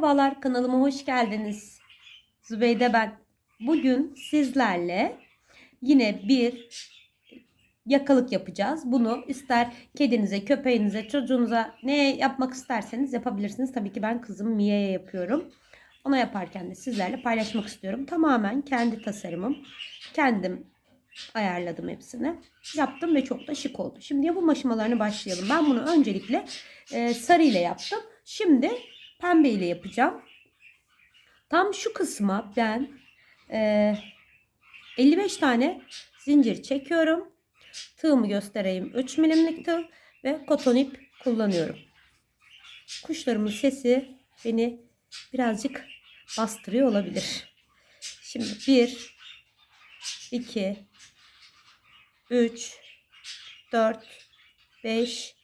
Merhabalar kanalıma hoş geldiniz. Zübeyde ben. Bugün sizlerle yine bir yakalık yapacağız. Bunu ister kedinize, köpeğinize, çocuğunuza ne yapmak isterseniz yapabilirsiniz. Tabii ki ben kızım Mia'ya yapıyorum. Ona yaparken de sizlerle paylaşmak istiyorum. Tamamen kendi tasarımım. Kendim ayarladım hepsini. Yaptım ve çok da şık oldu. Şimdi yapım aşamalarına başlayalım. Ben bunu öncelikle e, sarı ile yaptım. Şimdi pembe ile yapacağım. Tam şu kısma ben e, 55 tane zincir çekiyorum. Tığımı göstereyim. 3 milimlik tığ ve koton ip kullanıyorum. Kuşlarımın sesi beni birazcık bastırıyor olabilir. Şimdi 1 2 3 4 5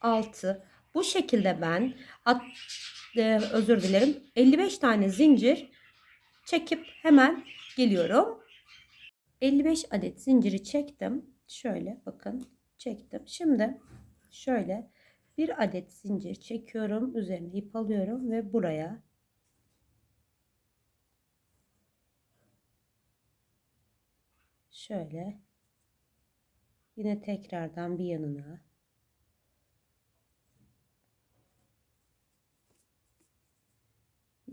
6 bu şekilde ben at, e, özür dilerim 55 tane zincir çekip hemen geliyorum. 55 adet zinciri çektim. Şöyle bakın çektim. Şimdi şöyle bir adet zincir çekiyorum. Üzerine ip alıyorum ve buraya şöyle yine tekrardan bir yanına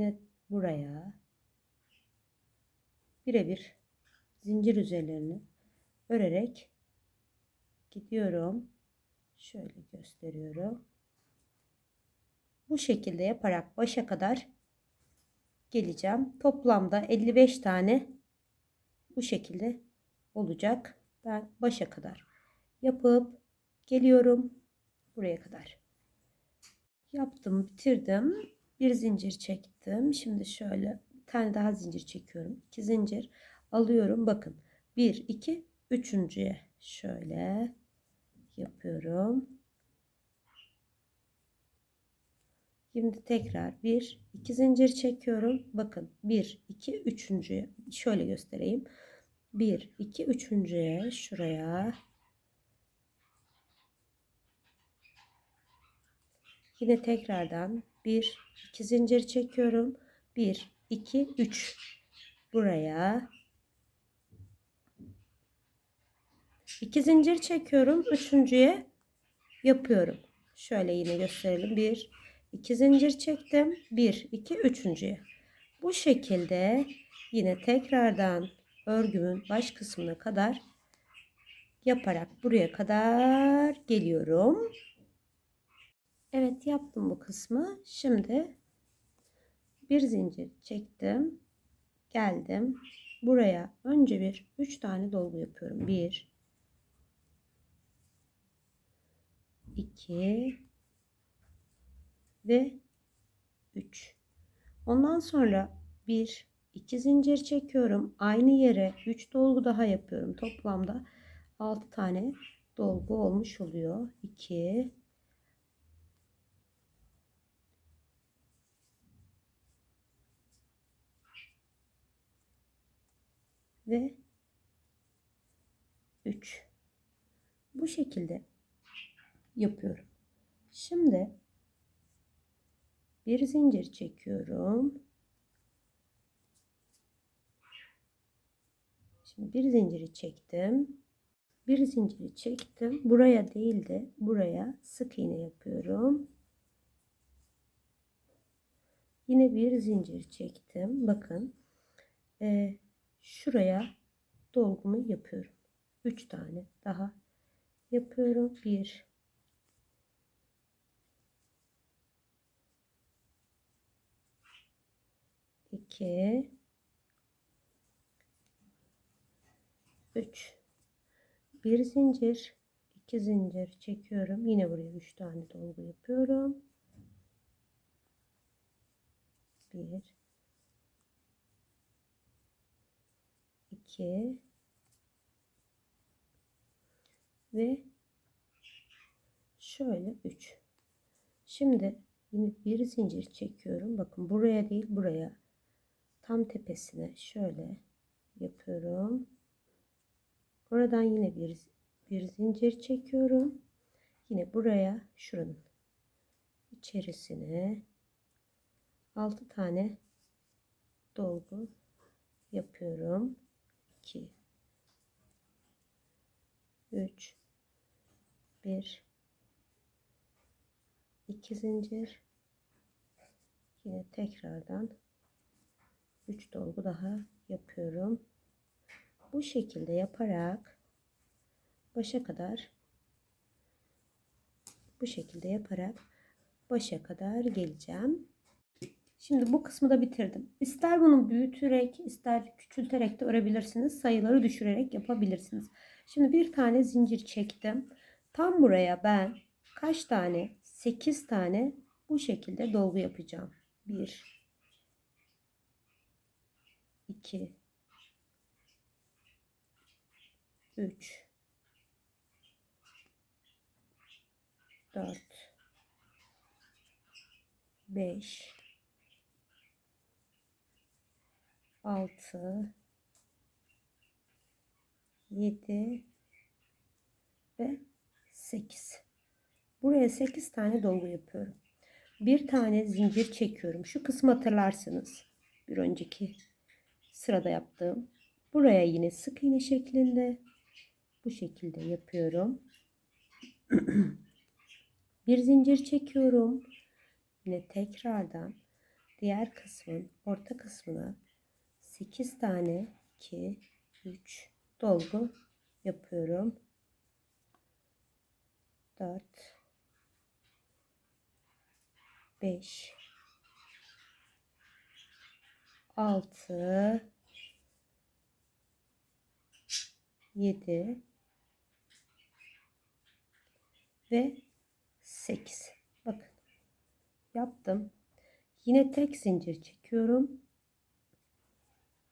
yine buraya birebir zincir üzerlerini örerek gidiyorum. Şöyle gösteriyorum. Bu şekilde yaparak başa kadar geleceğim. Toplamda 55 tane bu şekilde olacak. Ben başa kadar yapıp geliyorum buraya kadar. Yaptım, bitirdim. Bir zincir çektim. Şimdi şöyle bir tane daha zincir çekiyorum. İki zincir alıyorum. Bakın. Bir, iki, üçüncüye şöyle yapıyorum. Şimdi tekrar bir, iki zincir çekiyorum. Bakın bir, iki, üçüncüye şöyle göstereyim. Bir, iki, üçüncüye şuraya Yine tekrardan 1 2 zincir çekiyorum. 1 2 3 buraya 2 zincir çekiyorum. Üçüncüye yapıyorum. Şöyle yine gösterelim. 1 2 zincir çektim. 1 2 üçüncüye. Bu şekilde yine tekrardan örgümün baş kısmına kadar yaparak buraya kadar geliyorum. Evet yaptım bu kısmı. Şimdi bir zincir çektim. Geldim. Buraya önce bir 3 tane dolgu yapıyorum. 1 2 ve 3. Ondan sonra bir 2 zincir çekiyorum. Aynı yere 3 dolgu daha yapıyorum. Toplamda 6 tane dolgu olmuş oluyor. 2 ve 3 bu şekilde yapıyorum. Şimdi bir zincir çekiyorum. Şimdi bir zinciri çektim. Bir zinciri çektim. Buraya değil de buraya sık iğne yapıyorum. Yine bir zincir çektim. Bakın. Ee, şuraya dolgumu yapıyorum. 3 tane daha yapıyorum. 1 2 3 bir zincir 2 zincir çekiyorum. Yine buraya 3 tane dolgu yapıyorum. 1 2 ve şöyle 3 şimdi yine bir zincir çekiyorum. Bakın buraya değil buraya. Tam tepesine şöyle yapıyorum. Oradan yine bir bir zincir çekiyorum. Yine buraya şuranın içerisine 6 tane dolgu yapıyorum. 2 3 1 2 zincir yine tekrardan 3 dolgu daha yapıyorum. Bu şekilde yaparak başa kadar bu şekilde yaparak başa kadar geleceğim. Şimdi bu kısmı da bitirdim. İster bunu büyüterek, ister küçülterek de örebilirsiniz. Sayıları düşürerek yapabilirsiniz. Şimdi bir tane zincir çektim. Tam buraya ben kaç tane? 8 tane bu şekilde dolgu yapacağım. 1 2 3 4 5 6 7 ve 8 buraya 8 tane dolgu yapıyorum. Bir tane zincir çekiyorum. Şu kısmı hatırlarsınız. Bir önceki sırada yaptığım. Buraya yine sık iğne şeklinde bu şekilde yapıyorum. Bir zincir çekiyorum. Yine tekrardan diğer kısmın orta kısmına 8 tane 2 3 dolgu yapıyorum. 4 5 6 7 ve 8 bakın yaptım. Yine tek zincir çekiyorum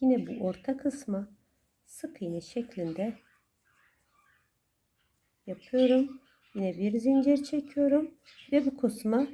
yine bu orta kısma sık iğne şeklinde yapıyorum yine bir zincir çekiyorum ve bu kısma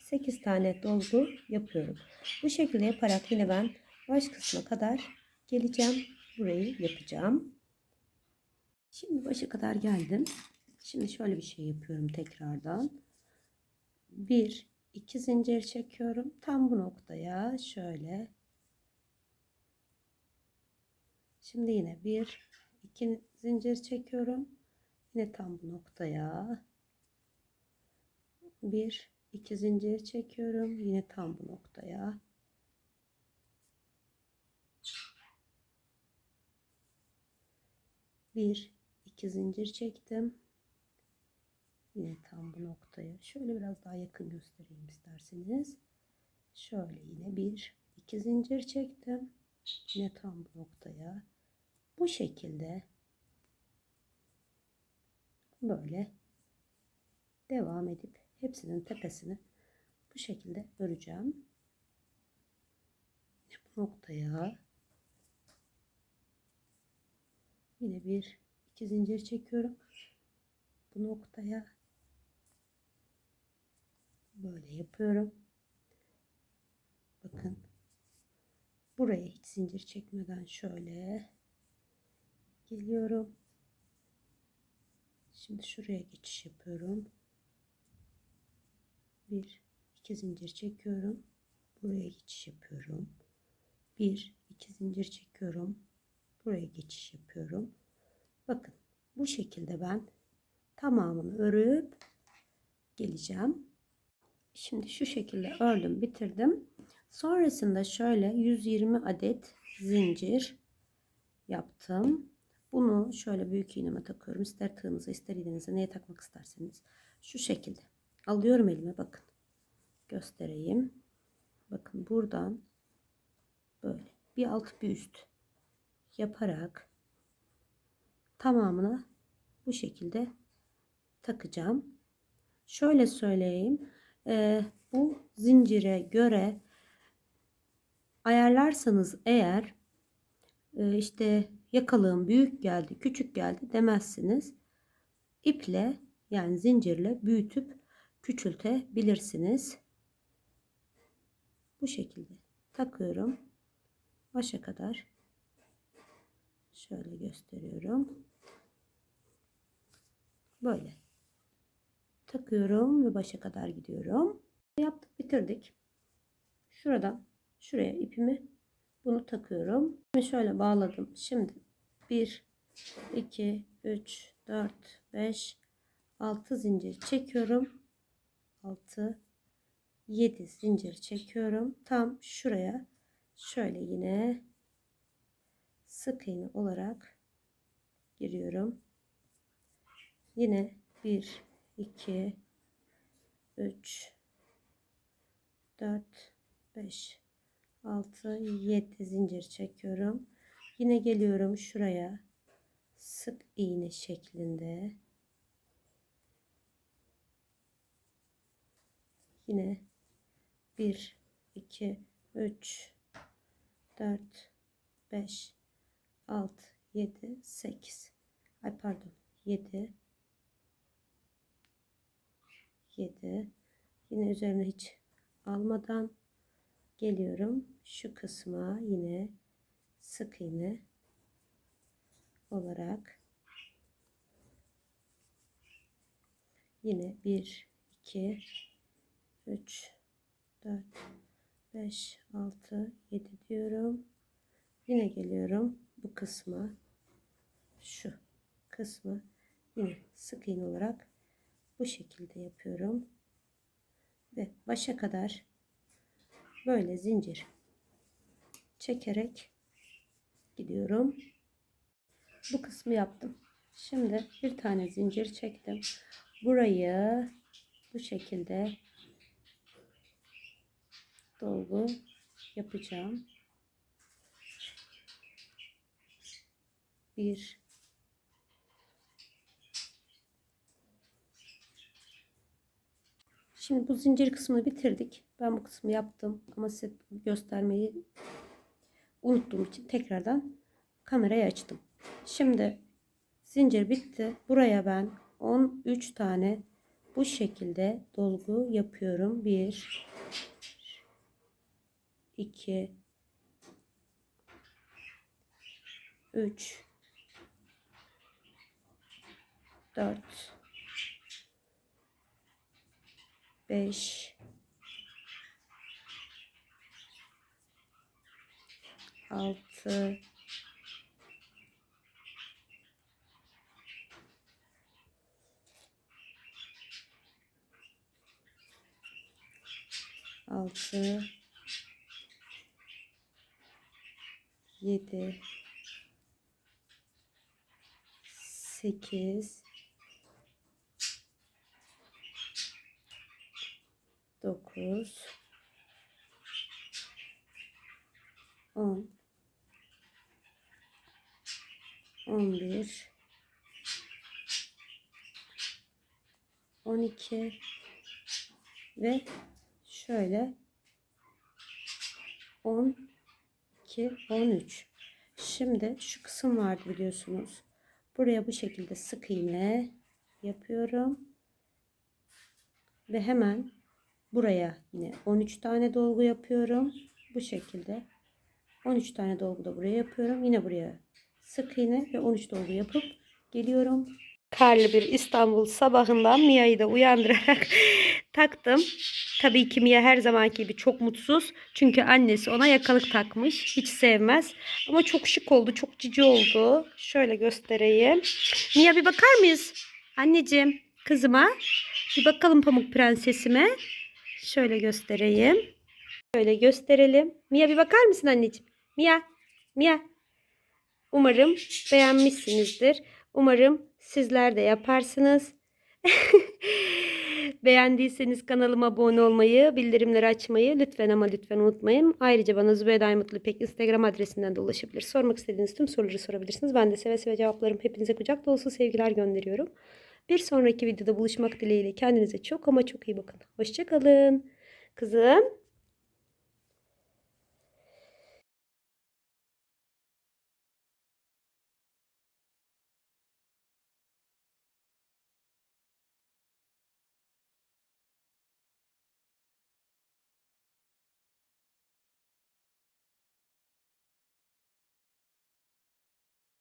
8 tane dolgu yapıyorum bu şekilde yaparak yine ben baş kısma kadar geleceğim burayı yapacağım şimdi başa kadar geldim Şimdi şöyle bir şey yapıyorum tekrardan. Bir, iki zincir çekiyorum. Tam bu noktaya şöyle. Şimdi yine bir, iki zincir çekiyorum. Yine tam bu noktaya. Bir, iki zincir çekiyorum. Yine tam bu noktaya. Bir, iki zincir çektim. Yine tam bu noktaya. Şöyle biraz daha yakın göstereyim isterseniz. Şöyle yine bir, iki zincir çektim. Yine tam bu noktaya. Bu şekilde böyle devam edip hepsinin tepesini bu şekilde öreceğim. Bu noktaya yine bir iki zincir çekiyorum. Bu noktaya böyle yapıyorum. Bakın buraya hiç zincir çekmeden şöyle geliyorum. Şimdi şuraya geçiş yapıyorum. Bir, iki zincir çekiyorum. Buraya geçiş yapıyorum. Bir, iki zincir çekiyorum. Buraya geçiş yapıyorum. Bakın bu şekilde ben tamamını örüp geleceğim. Şimdi şu şekilde ördüm, bitirdim. Sonrasında şöyle 120 adet zincir yaptım. Bunu şöyle büyük iğneme takıyorum. İster tığınıza ister iğnenize neye takmak isterseniz. Şu şekilde alıyorum elime bakın. Göstereyim. Bakın buradan böyle bir alt bir üst yaparak tamamına bu şekilde takacağım. Şöyle söyleyeyim e, bu zincire göre ayarlarsanız eğer e, işte yakalığım büyük geldi küçük geldi demezsiniz. İple yani zincirle büyütüp küçültebilirsiniz. Bu şekilde takıyorum. Başa kadar şöyle gösteriyorum. Böyle. Takıyorum ve başa kadar gidiyorum. Yaptık bitirdik. şuradan şuraya ipimi bunu takıyorum. Şimdi şöyle bağladım. Şimdi 1 2 3 4 5 6 zincir çekiyorum. 6 7 zincir çekiyorum. Tam şuraya şöyle yine sık iğne olarak giriyorum. Yine 1 2 3 4 5 6 7 zincir çekiyorum. Yine geliyorum şuraya sık iğne şeklinde. Yine 1 2 3 4 5 6 7 8 ay pardon 7 7 yine üzerine hiç almadan geliyorum. Şu kısma yine sık iğne olarak. Yine 1 2 3 4 5 6 7 diyorum. Yine geliyorum. Bu kısma şu kısmı yine sık iğne olarak bu şekilde yapıyorum. Ve başa kadar böyle zincir çekerek gidiyorum. Bu kısmı yaptım. Şimdi bir tane zincir çektim. Burayı bu şekilde dolgu yapacağım. Bir. Şimdi bu zincir kısmını bitirdik. Ben bu kısmı yaptım ama size göstermeyi unuttuğum için tekrardan kamerayı açtım. Şimdi zincir bitti. Buraya ben 13 tane bu şekilde dolgu yapıyorum. 1 2 3 4 5 6 6 7 8 9 10 11 12 ve şöyle 12 13 şimdi şu kısım vardı biliyorsunuz. Buraya bu şekilde sık iğne yapıyorum. Ve hemen buraya yine 13 tane dolgu yapıyorum. Bu şekilde 13 tane dolgu da buraya yapıyorum. Yine buraya sık iğne ve 13 dolgu yapıp geliyorum karlı bir İstanbul sabahından Mia'yı da uyandırarak taktım. Tabii ki Mia her zamanki gibi çok mutsuz. Çünkü annesi ona yakalık takmış. Hiç sevmez. Ama çok şık oldu. Çok cici oldu. Şöyle göstereyim. Mia bir bakar mıyız? Anneciğim kızıma. Bir bakalım Pamuk Prensesime. Şöyle göstereyim. Şöyle gösterelim. Mia bir bakar mısın anneciğim? Mia. Mia. Umarım beğenmişsinizdir. Umarım sizler de yaparsınız. Beğendiyseniz kanalıma abone olmayı, bildirimleri açmayı lütfen ama lütfen unutmayın. Ayrıca bana Zübeyde Aymutlu İpek Instagram adresinden de ulaşabilir. Sormak istediğiniz tüm soruları sorabilirsiniz. Ben de seve seve cevaplarım. Hepinize kucak dolusu sevgiler gönderiyorum. Bir sonraki videoda buluşmak dileğiyle kendinize çok ama çok iyi bakın. Hoşçakalın. Kızım.